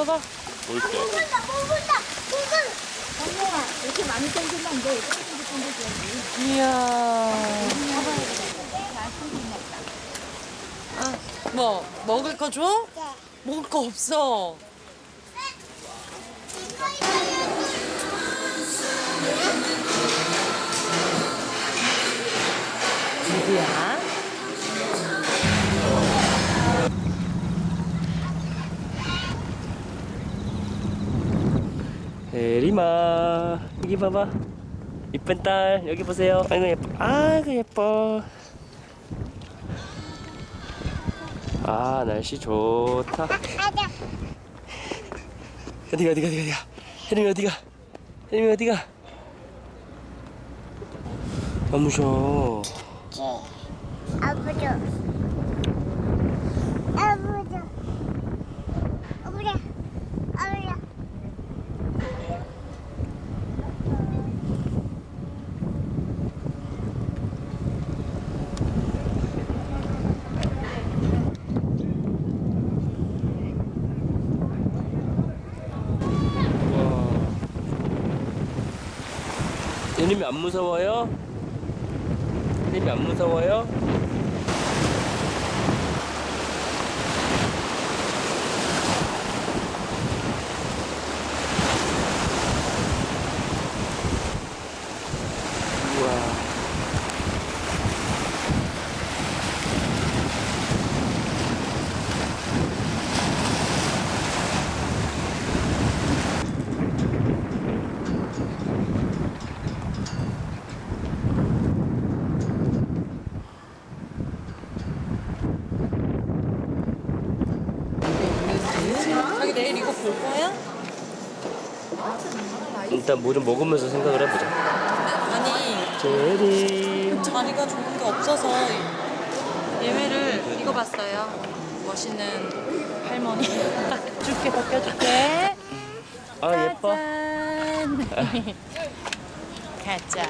써봐. 볼 때. 먹는다 먹는다 먹는 성경아 이렇게 많이 땡기면 땡겨줘야지. 이야. 아, 뭐 먹을 거 줘? 먹을 거 없어. 누구야? 에리마 여기 봐봐. 이쁜 딸 여기 보세요. 아이고 예뻐. 아이고 예뻐. 아 날씨 좋다. 어디가 어디가 어디가 혜림이 어디가? 혜림이 어디가? 안 무서워. 아버지 혜림이 안 무서워요? 혜림이 안 무서워요? 우와 자기 내일 이거 볼 거야? 일단 뭐 좀 먹으면서 생각을 해보자 아니 제리 자리가 좋은 게 없어서 예매를 이거 봤어요. 멋있는 할머니. 줄게 벗겨줄게. 아 예뻐 짠. 가자.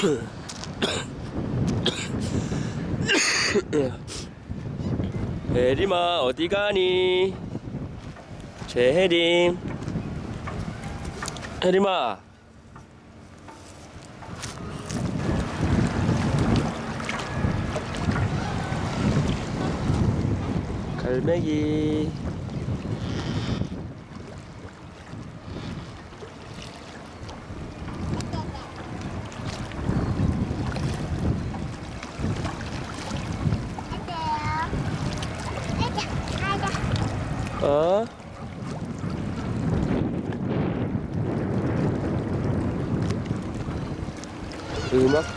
혜림아 어디 가니? 제혜림. 혜림아 갈매기 가자 가자 어?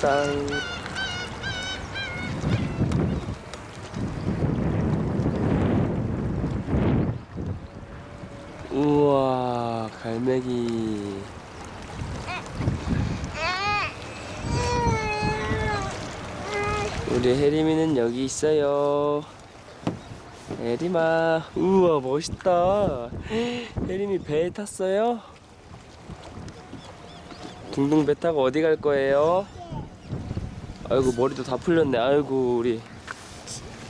음악당 우와 갈매기 우리 혜림이는 여기 있어요 혜림아 우와 멋있다 혜림이 배에 탔어요? 둥둥 배 타고 어디 갈 거예요? 아이고 머리도 다 풀렸네. 아이고 우리.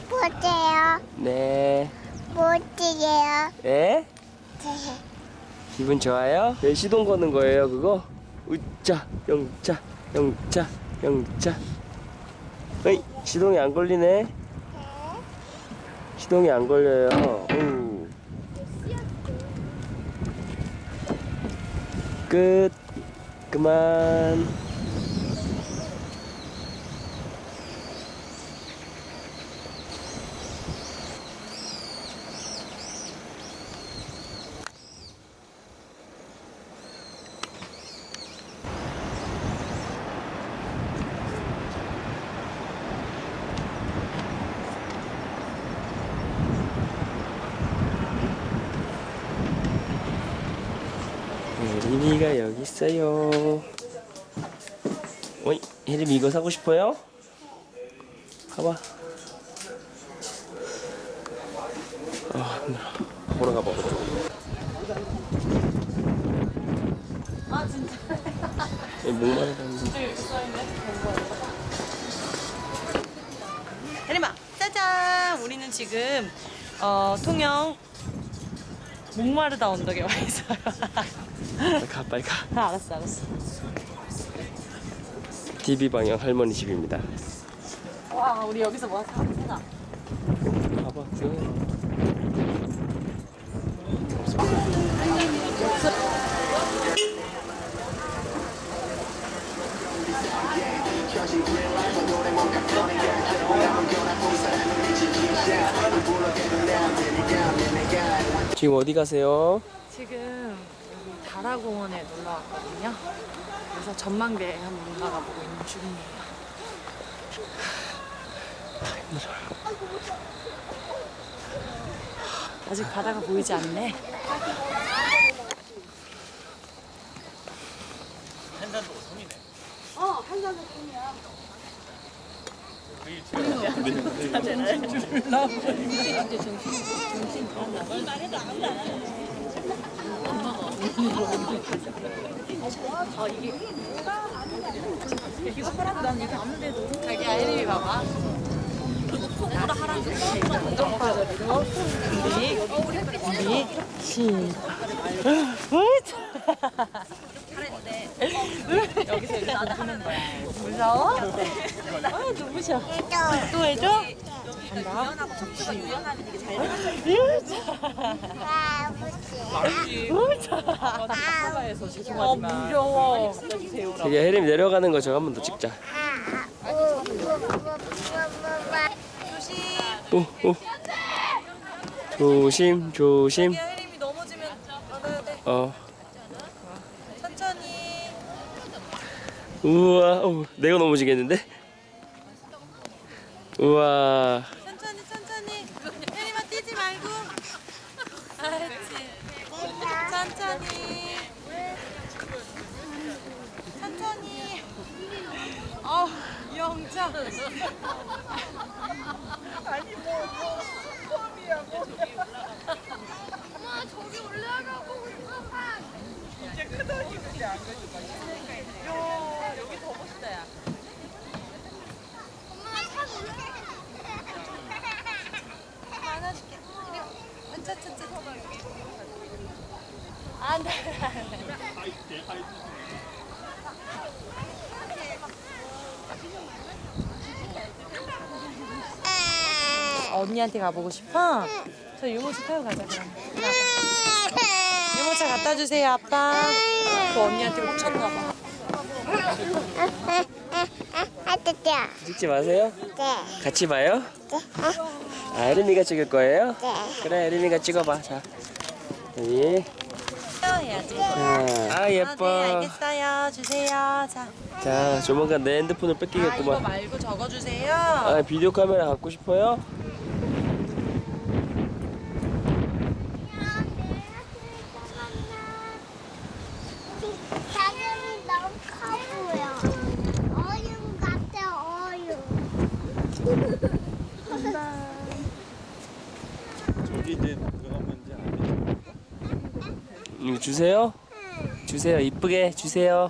뭐지요? 네. 뭐지요? 에? 기분 좋아요? 왜 시동 거는 거예요 그거? 우짜 영짜 영짜 영짜 어이 시동이 안 걸리네. 시동이 안 걸려요. 오. 끝. 그만 혜림이가 여기 있어요. 어이, 혜림이 이거 사고 싶어요? 봐봐. 아 힘들어 보러 가봐 아 진짜. 목마르다는데 혜림아 짜잔. 우리는 지금 어, 통영 목마르다 언덕에 와 있어요. 빨리 가 빨리 가 아, 알았어 알았어. DB 방향 할머니 집입니다 와 우리 여기서 뭐. 하자. 가봐 구 지금 어디 가세요? 지금 여기 다라공원에 놀러 왔거든요. 그래서 전망대에 한번 올라가 보고 있는 중이에요. 아직 바다가 보이지 않네. 자기야 혜림이 봐 봐. 똑바로 준비 준비 시작. 여기서 이렇게 하는 거야. 무서워? 아 눈부셔. 또 해줘? 아버지. 어 무서워. 저기 혜림 내려가는 거 저거 한번 더 찍자. 오, 오. 조심. 조심 혜림이 넘어지면 돼. 어 천천히. 우와 어, 내가 넘어지겠는데 우와 천천히 천천히. 혜림아 뛰지 말고. 알았지. 천천히. 천천히. 어, 영자. 여기 더 멋있다, 야. 안아줄게. 차차차. 안 돼. 언니한테 가보고 싶어? 저 유모차 타고 가자 그럼. 유모차 갖다 주세요 아빠. 그 언니한테 훔쳤나 봐. 아따따. 찍지 마세요 네. 같이 봐요 아 혜림이가 찍을 거예요 그래 혜림이가 찍어봐 자 여기 해야지. 자, 아네 예뻐 알겠어요. 주세요. 자. 자 조만간 내 핸드폰을 아 이거 뺏기겠구만 말고 적어주세요. 아 비디오 카메라 갖고 싶어요? 작은이 너무 커 보여. 어윤 같아, 어윤. 저기 이제 들어가면 이제 안 되죠. 이거 주세요 주세요 이쁘게 주세요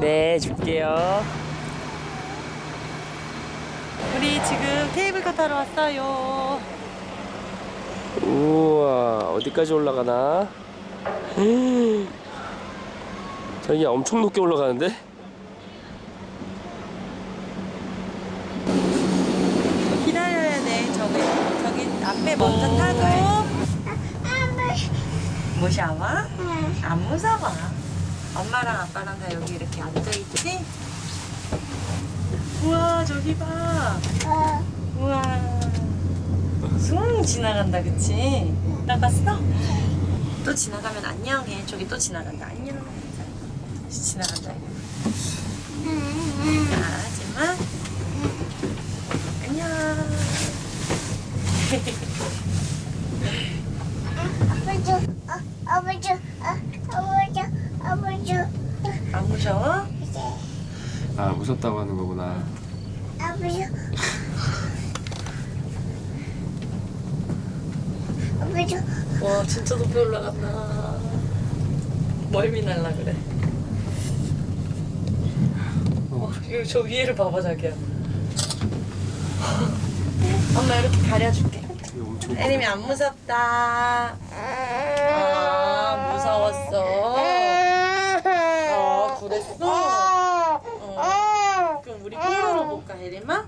네 줄게요 우리 지금 케이블카 타러 왔어요. 우와 어디까지 올라가나 저기 엄청 높게 올라가는데 기다려야 돼. 저기 저기 앞에 먼저 타고. 무서워? 안 무서워. 엄마랑 아빠랑 다 여기 이렇게 앉아 있지? 우와 저기 봐. 어, 우와. 숭 지나간다 그치? 나갔어? 또 지나가면 안녕해. 저기 또 지나간다. 안녕. 지나간다. 아, 하지마. 안녕. 아버지, 어, 아버지, 어, 아버지, 아버지. 안 무서워? 아 무섭다고 하는 거구나 아버지. 와 진짜 높이 올라간다. 멀미 날라 그래. 어, 이거 저 위에를 봐봐 자기야. 엄마 이렇게 가려줄게. 애님이 안 무섭다. 아 무서웠어. 아 그랬어. 어. 그럼 우리 뽀로로 볼까 혜림아?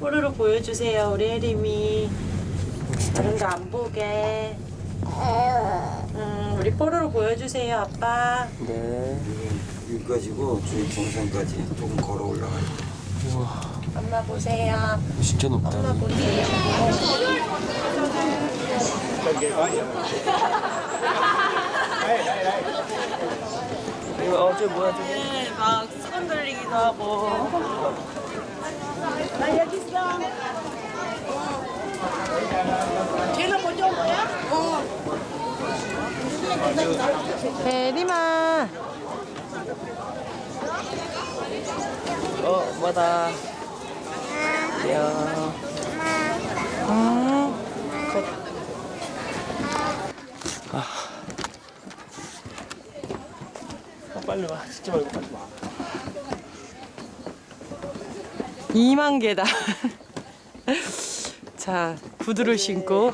뽀로로 보여주세요 우리 혜림이. 다른 거안 보게. 음, 우리 뽀로로 보여주세요, 아빠. 네. 여기 가지고 저희 동산까지 조금 걸어 올라가요. 엄마 보세요. 진짜 높다. 엄마 보세요. 이거 어저 뭐야 저기? 네, 막 수건 돌리기도 하고. 나 여기 있어. 제일 먼저 온 거야? 어. 혜림아. 어 뭐다. 야. 음. 아, 빨리 와. 진짜 말고 빨리 와. 2만 개다. 자, 구두를 신고.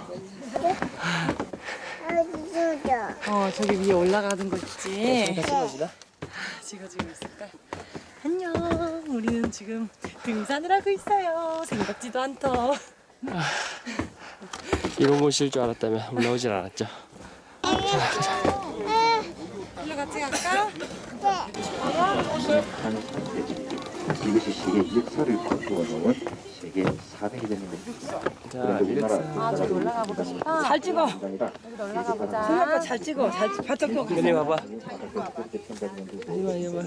어, 저기 위에 올라가는 거 있지. 찍어지나? 찍어주고 있을까? 안녕. 우리는 지금 등산을 하고 있어요. 생각지도 않다. 이런 곳일 줄 알았다면 올라오질 않았죠. 일로 같이 갈까? 이것이 세계 역사를 바꾸어 놓은 세계 4대 회장입니다. 자 릴렉스. 아, 저기 올라가 보고 싶어. 잘 찍어. 여기 올라가 보자. 아빠 잘 찍어. 잘 바짝 펴. 근데 봐봐. 이봐 이봐.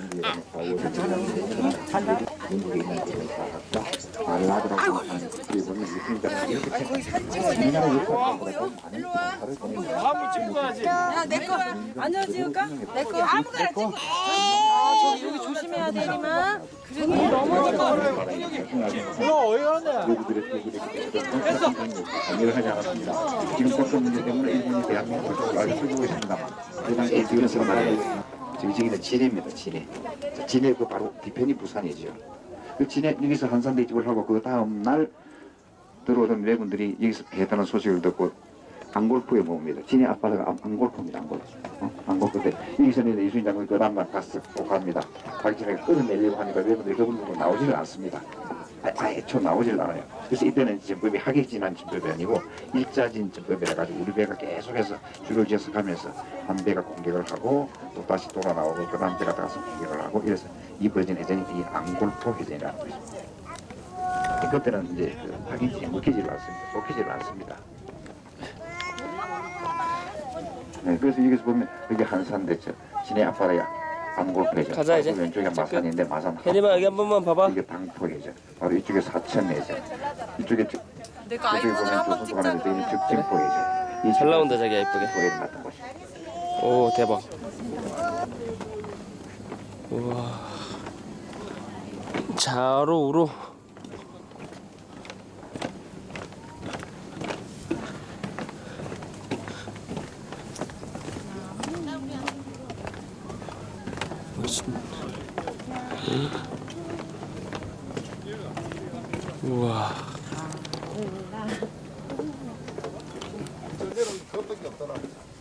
말라드라고 하는 그 보면 있습니다. 이렇게 앉아 찍을까? 아, 저기 여기 조심해야 돼, 이마. 그래, 넘어질까? 관여를 하지 않았습니다. 지금 국권 문제 때문에 일본이 대한민국을 좀 많이 쓰고 있습니다만 그 당시에 지금처럼 말하고 있습니다. 지금 저기는 진해입니다. 진해. 자, 진해 그 바로 뒤편이 부산이죠. 그 진해 여기서 한산 대집을 하고 그 다음 날 들어오던 외군들이 여기서 했다는 소식을 듣고 안골프에 봅니다. 진해 앞바다가 안- 안골프입니다. 안골프. 어? 안골프 때 여기서는 이순신 장군이 그 다음날. 또 갑니다. 가기 전에 끊어내려고 하니까 외군들이 그분 보고 나오지를 않습니다. 아- 아예 초 나오질 않아요. 그래서 이때는 전법이 하객진한 전법이 아니고 일자진 전법이라 가지고 우리 배가 계속해서 줄을 지어서 가면서 한 배가 공격을 하고 또 다시 돌아 나오고 그 다음 배가 가서 공격을 하고 이래서 이 버진 해전이 이 앙골포 해전이라는 것입니다. 그때는 이제 그 하객진이 먹히지를 않습니다. 먹히지를 않습니다. 네, 그래서 여기서 보면 여기 한산 대죠. 진해 앞바다가 안골포해죠. 가자, 이제. 왼쪽에 마산인데 마산 혜림아 여기 한 번만 봐봐. 이게 방포계죠. 바로 이쪽에 사천내죠. 이쪽에 저, 내가 저쪽에 아이폰을 보면 찍자고. 데는 적진포계죠. 잘 나온다 자기야 이쁘게. 포계를 맡은 곳이. 오 대박. 우와. 좌로 우로. 멋있- 응? 우와.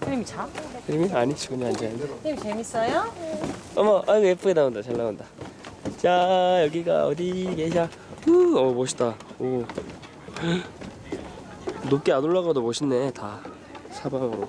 혜림이 자? 혜림이 아니 지금이 앉아있네. 혜림이 재밌어요? 어머, 아이고 예쁘게 나온다. 잘 나온다. 자, 여기가 어디 계셔? 후, 어 멋있다. 오. 높게 안 올라가도 멋있네. 다 사방으로.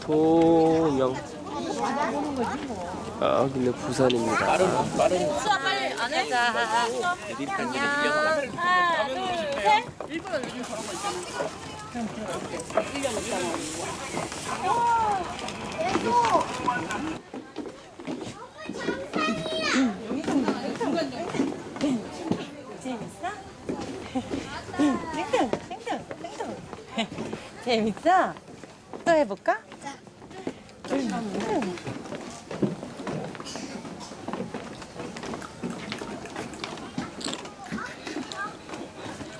도명. 아, 여기는 부산입니다. 수아 빨리 안 해? 자, 안녕. 하나, 둘, 셋. 일부러 요즘 저런 거 있잖아. 재밌어? 또 해볼까?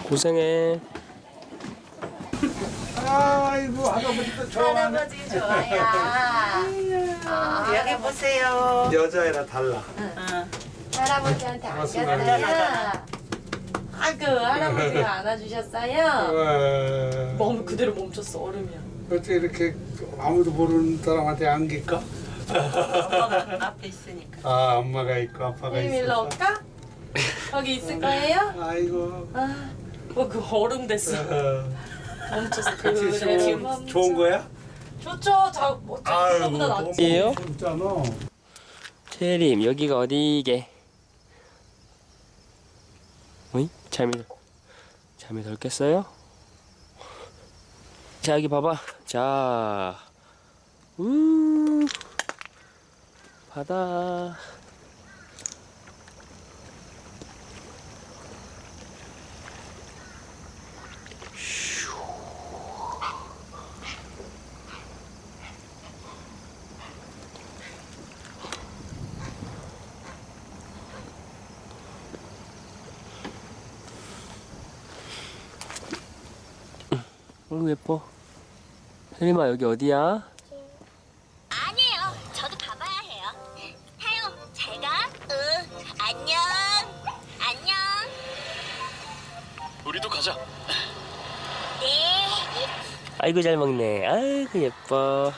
고생해. 아이고 할아버지도 좋아하네. 할아버지 좋아요. 아, 여기 보세요. 여자애라 달라. 할아버지한테 안겼어요. 아그 할아버지가 안아주셨어요. 몸 그대로 멈췄어 얼음이야. 어떻게 이렇게 아무도 모르는 사람한테 안길까? 엄마가 앞에 있으니까. 아 엄마가 있고 아빠가 일로 있어. 올까? 거기 있을 거예요? 아이고. 아, 뭐그 얼음 됐어. 어, 멈췄어. 그치 그래, 좋은, 멈췄어. 좋은 거야? 좋죠. 자, 뭐, 저보다 낫지. 이에요? 좋잖아. 채림, 여기가 어디게? 어이? 잠이 잠이 덜 깼어요? 자 여기 봐봐. 자, 우 바다. 어우 예뻐. 혜림아 여기 어디야? 아니에요. 저도 가봐야 해요. 하요, 잘 가. 응, 안녕. 안녕. 우리도 가자. 네. 아이고 잘 먹네. 아이고 예뻐.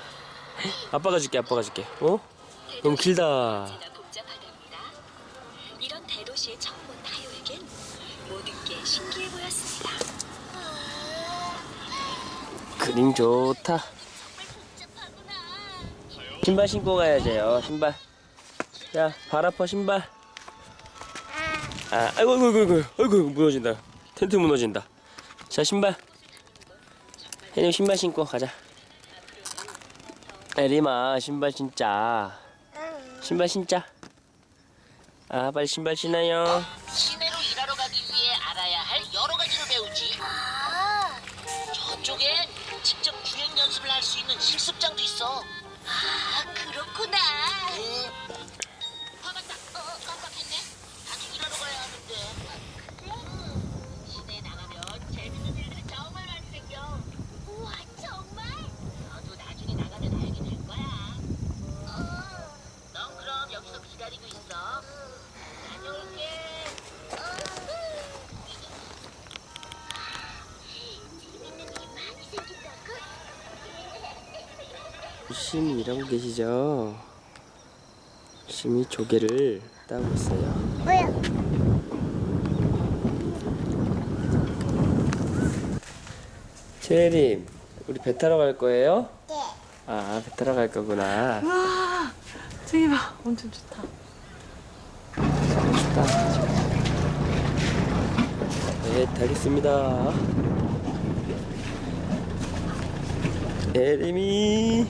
아빠가 줄게 아빠가 줄게. 어? 너무 길다. 이런 대도시에 처음 온 타요에겐 모든 게 신기해 보였습니다. 그림 좋다. 신발 신고 가야죠. 신발. 야, 발 아파 신발. 아, 아이고, 아이고, 아이고, 아이고, 무너진다. 텐트 무너진다. 자, 신발. 혜림 신발 신고 가자. 혜림아, 신발 신자. 신발 신자. 아, 빨리 신발 신어요. 시내로 일하러 가기 위해 알아야 할 여러 가지를 배우지. 아, 저쪽엔 직접 주행 연습을 할 수 있는 실습장도 있어. 아, 그렇구나. 응. 아 맞다. 어, 어, 깜빡했네. 나중에 일하러 가야 하는데. 시내에 나가면 재밌는 일들이 정말 많이 생겨. 우와, 정말? 너도 나중에 나가면 알게 될 거야. 넌 그럼 여기서 기다리고 있어. 다녀올게. 재밌는 일이 많이 생긴다고? 열심히 일하고 계시죠? 열심히 조개를 따고 있어요. 뭐야? 채림, 우리 배 타러 갈 거예요? 네. 아, 배 타러 갈 거구나. 와, 저기 봐. 엄청 좋다. 좋다. 네, 타겠습니다. 에림이,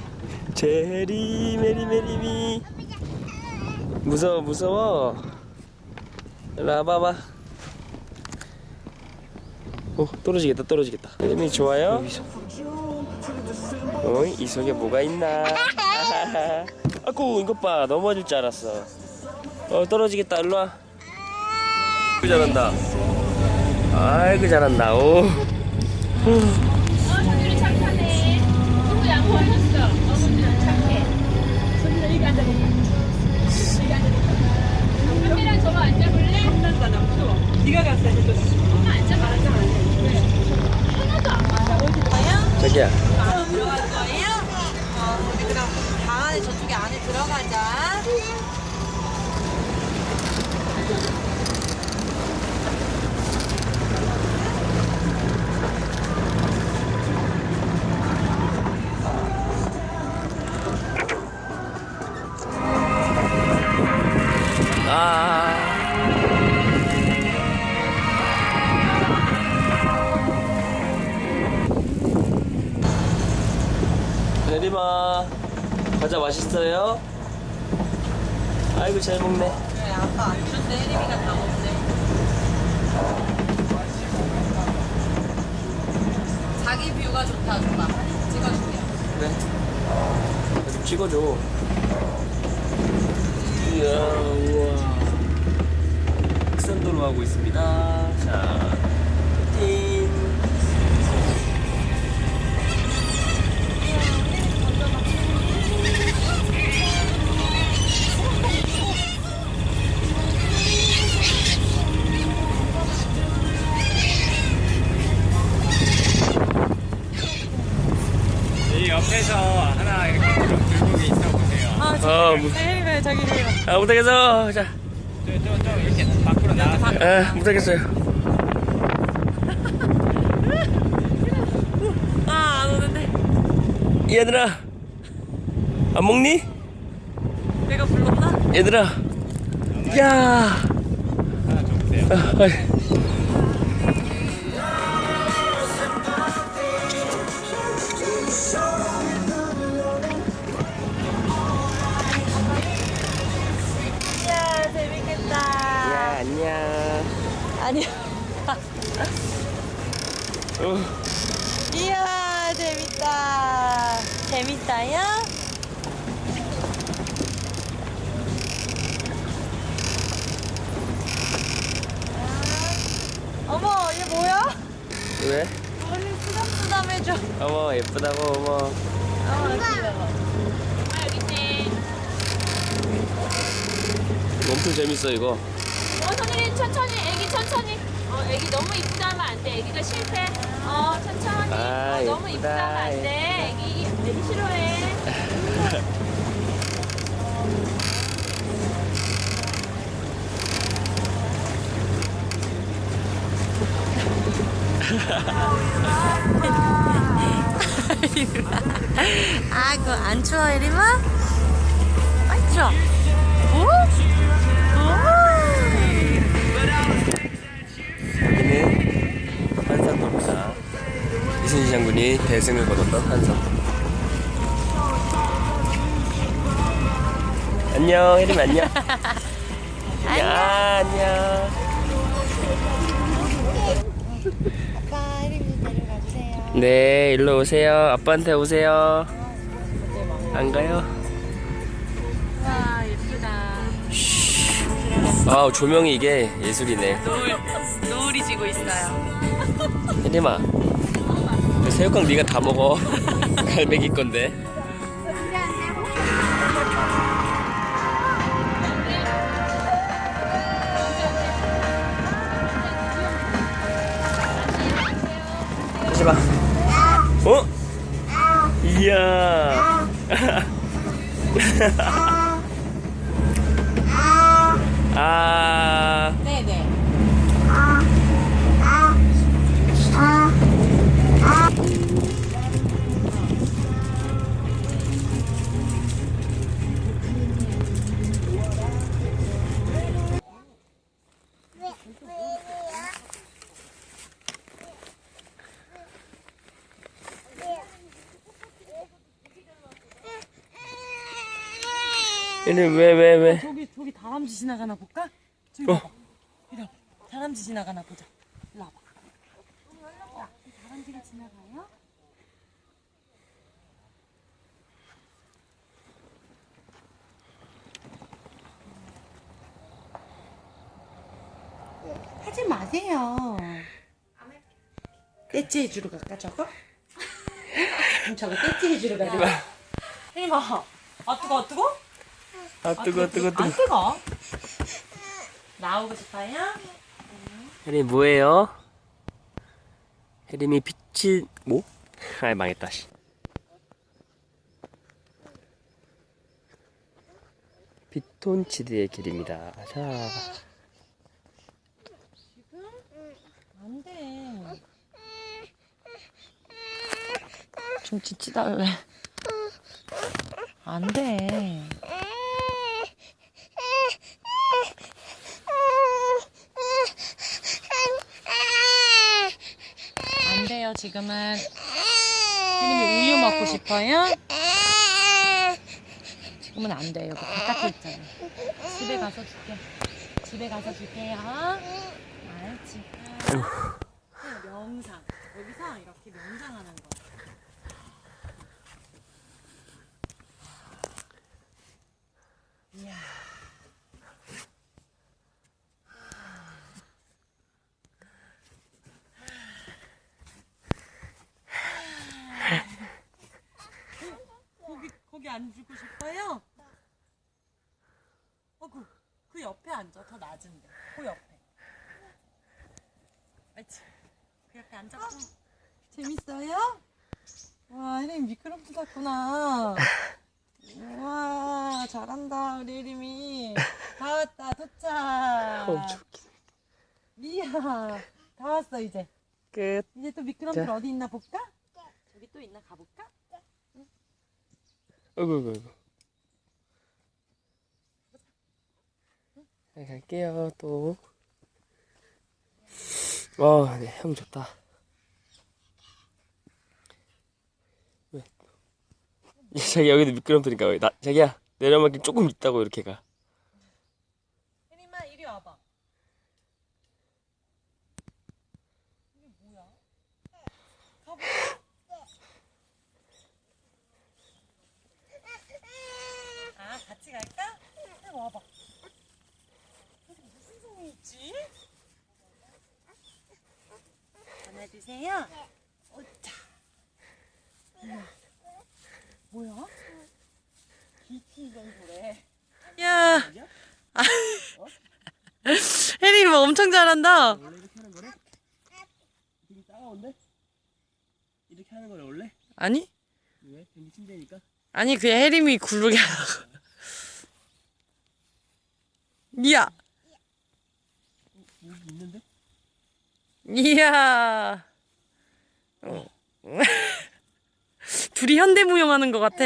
제리, 메리, 메리미. 무서워, 무서워. 일로 와봐봐. 오, 떨어지겠다, 떨어지겠다. 에림이 좋아요? 어이, 이 속에 뭐가 있나? 아구, 이것 봐. 넘어질 줄 알았어. 어 떨어지겠다 일로 와 잘한다 아이고 잘한다 오 야 들어갈 거예요? 어, 우리 그럼 방 안에 저쪽에 안에 들어가자. 맛있어요? 아이고 잘 먹네 아 못하겠어 자 좀, 좀, 좀 이렇게 밖으로 나와서. 아, 못하겠어요 아, 안 오는데. 얘들아 안 먹니? 내가 불렀나? 얘들아 야 하나 좀 보세요. 아, 아니야. 어. 이야, 재밌다. 재밌다요? 아, 어머, 얘 뭐야? 왜? 머리 쓰담쓰담 해줘. 어머 예쁘다고 어머 어, 귀여워. 엄청 재밌어 이거 어, 선생님 천천히 애기 천천히 어 애기 너무 이쁘다 하면 안 돼 애기가 실패 어 천천히 아, 어, 너무. 이쁘다 하면 안 돼 애기 애기 싫어해 아, 그거 안 추워, 혜림아? 안 추워. 대승을 거뒀던 한산도 안녕 혜림 안녕 안녕 안녕 아빠, 혜림이 데려가 주세요. 네 일로 오세요 아빠한테 오세요 안 가요? 와, 예쁘다. 아 조명이 이게 예술이네 노을, 노을이 지고 있어요. 혜림아 그 새우깡 네가 다 먹어. 갈매기 건데. 다시 봐. 어? 이야. 아 얘는 왜왜 왜? 저기, 저기 다람쥐 지나가나 볼까? 저기 어. 봐봐. 이리 와봐. 다람쥐 지나가나 보자. 일로 와봐. 야, 다람쥐가 지나가요? 하지 마세요. 떼찌 해주러 갈까 저거? 그럼 저거 떼찌 해주러 가자. 혜림아, 아 뜨거, 아 뜨거? 아 뜨거 뜨거 안 뜨거. 뜨거? 나오고 싶어요? 혜림 뭐예요? 혜림이 빛이 뭐? 아 망했다 씨. 피톤치드의 길입니다. 자, 안 돼. 좀 지치달래. 안 돼. 안 돼요, 지금은. 혜림이 우유 먹고 싶어요? 그러면 안 돼. 여기 바깥에 있잖아. 집에 가서 줄게. 집에 가서 줄게요. 알지. 명상. 여기서 이렇게 명상하는 거. 이야. 거기 앉고 싶어요? 어 그 그 옆에 앉아 더 낮은데 그 옆에. 알지? 그 옆에 앉았어. 재밌어요? 와 혜림 미끄럼틀 탔구나. 와 잘한다 우리 혜림이. 다 왔다 도착. 엄청 이야 다 왔어 이제. 끝. 이제 또 미끄럼틀 자. 어디 있나 볼까? 저기 또 있나 가볼까? 어이구, 어이구. 잘 갈게요, 또. 와, 네, 향 좋다. 왜? 자기 여기도 미끄럼틀니까 왜? 나 자기야 내려막길 조금 있다고 이렇게 가. 혜림아 이리 와봐. 이게 뭐야? 가봐. 아 같이 갈까? 이리 와봐. 여기 무슨 종이 있지? 안아주세요. 오자. 뭐야? 기티전 소래. 야. 아. 혜리 뭐 엄청 잘한다. 원래 이렇게 하는 거래? 되게 따가운데? 이렇게 하는 거래 원래? 아니? 왜? 괜히 침대니까? 아니 그 혜림이 굴르게 하라고. 이야. 여기 있는데? 이야. 어. 둘이 현대무용 하는 것 같아.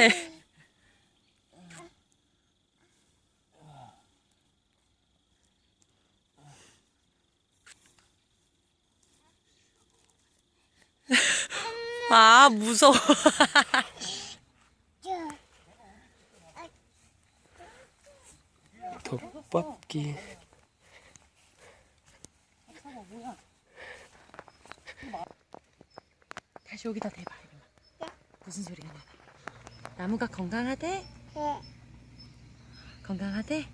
아, 무서워. 덮밥기. 다시 여기다 대봐. 혜림아. 무슨 소리가 나나? 나무가 건강하대? 건강하대?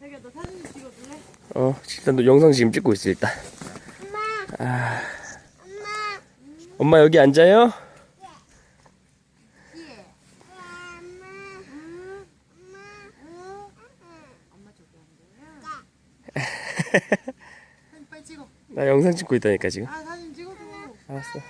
자기야 너 사진 찍어줄래? 어, 일단 너 영상 지금 찍고 있어 일단. 아. 엄마 여기 앉아요? 사진 빨리 찍어. 나 영상 찍고 있다니까 지금. 아 사진 찍어줘. 알았어.